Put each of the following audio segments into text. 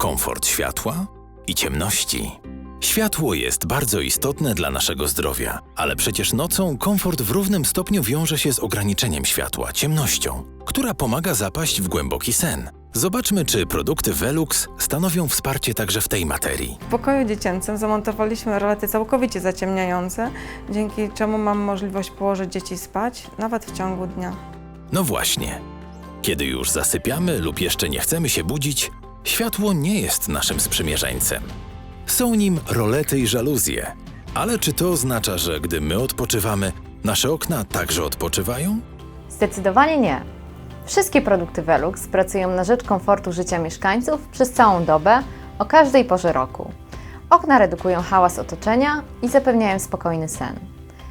komfort światła i ciemności. Światło jest bardzo istotne dla naszego zdrowia, ale przecież nocą komfort w równym stopniu wiąże się z ograniczeniem światła, ciemnością, która pomaga zapaść w głęboki sen. Zobaczmy, czy produkty Velux stanowią wsparcie także w tej materii. W pokoju dziecięcym zamontowaliśmy rolety całkowicie zaciemniające, dzięki czemu mam możliwość położyć dzieci spać, nawet w ciągu dnia. No właśnie. Kiedy już zasypiamy lub jeszcze nie chcemy się budzić, światło nie jest naszym sprzymierzeńcem. Są nim rolety i żaluzje. Ale czy to oznacza, że gdy my odpoczywamy, nasze okna także odpoczywają? Zdecydowanie nie. Wszystkie produkty Velux pracują na rzecz komfortu życia mieszkańców przez całą dobę, o każdej porze roku. Okna redukują hałas otoczenia i zapewniają spokojny sen.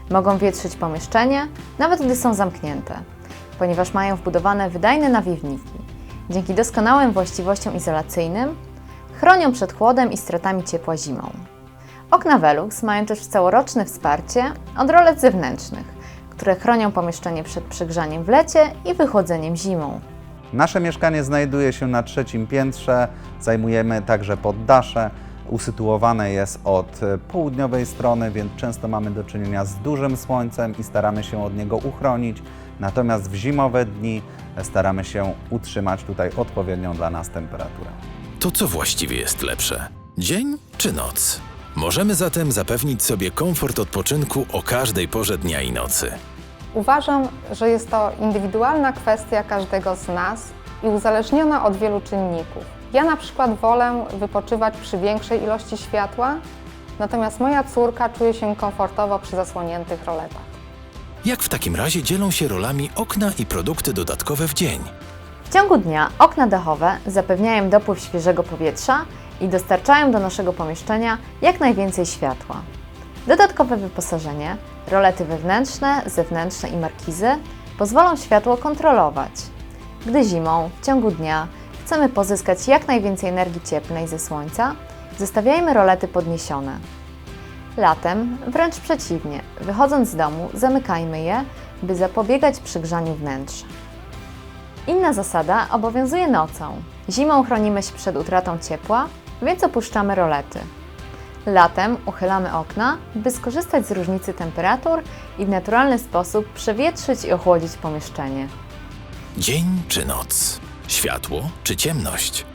Mogą wietrzyć pomieszczenie, nawet gdy są zamknięte, ponieważ mają wbudowane wydajne nawiewniki. Dzięki doskonałym właściwościom izolacyjnym chronią przed chłodem i stratami ciepła zimą. Okna Velux mają też całoroczne wsparcie od rolet zewnętrznych, które chronią pomieszczenie przed przegrzaniem w lecie i wychłodzeniem zimą. Nasze mieszkanie znajduje się na trzecim piętrze, zajmujemy także poddasze. Usytuowane jest od południowej strony, więc często mamy do czynienia z dużym słońcem i staramy się od niego uchronić. Natomiast w zimowe dni staramy się utrzymać tutaj odpowiednią dla nas temperaturę. To co właściwie jest lepsze? Dzień czy noc? Możemy zatem zapewnić sobie komfort odpoczynku o każdej porze dnia i nocy. Uważam, że jest to indywidualna kwestia każdego z nas i uzależniona od wielu czynników. Ja na przykład wolę wypoczywać przy większej ilości światła, natomiast moja córka czuje się komfortowo przy zasłoniętych roletach. Jak w takim razie dzielą się rolami okna i produkty dodatkowe w dzień? W ciągu dnia okna dachowe zapewniają dopływ świeżego powietrza i dostarczają do naszego pomieszczenia jak najwięcej światła. Dodatkowe wyposażenie, rolety wewnętrzne, zewnętrzne i markizy pozwolą światło kontrolować. Gdy zimą, w ciągu dnia chcemy pozyskać jak najwięcej energii cieplnej ze słońca, zostawiajmy rolety podniesione. Latem wręcz przeciwnie, wychodząc z domu, zamykajmy je, by zapobiegać przygrzaniu wnętrza. Inna zasada obowiązuje nocą. Zimą chronimy się przed utratą ciepła, więc opuszczamy rolety. Latem uchylamy okna, by skorzystać z różnicy temperatur i w naturalny sposób przewietrzyć i ochłodzić pomieszczenie. Dzień czy noc? Światło czy ciemność?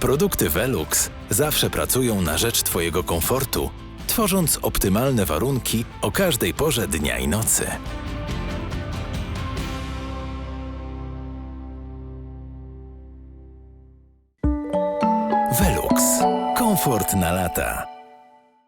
Produkty Velux zawsze pracują na rzecz Twojego komfortu, tworząc optymalne warunki o każdej porze dnia i nocy. Velux. Komfort na lata.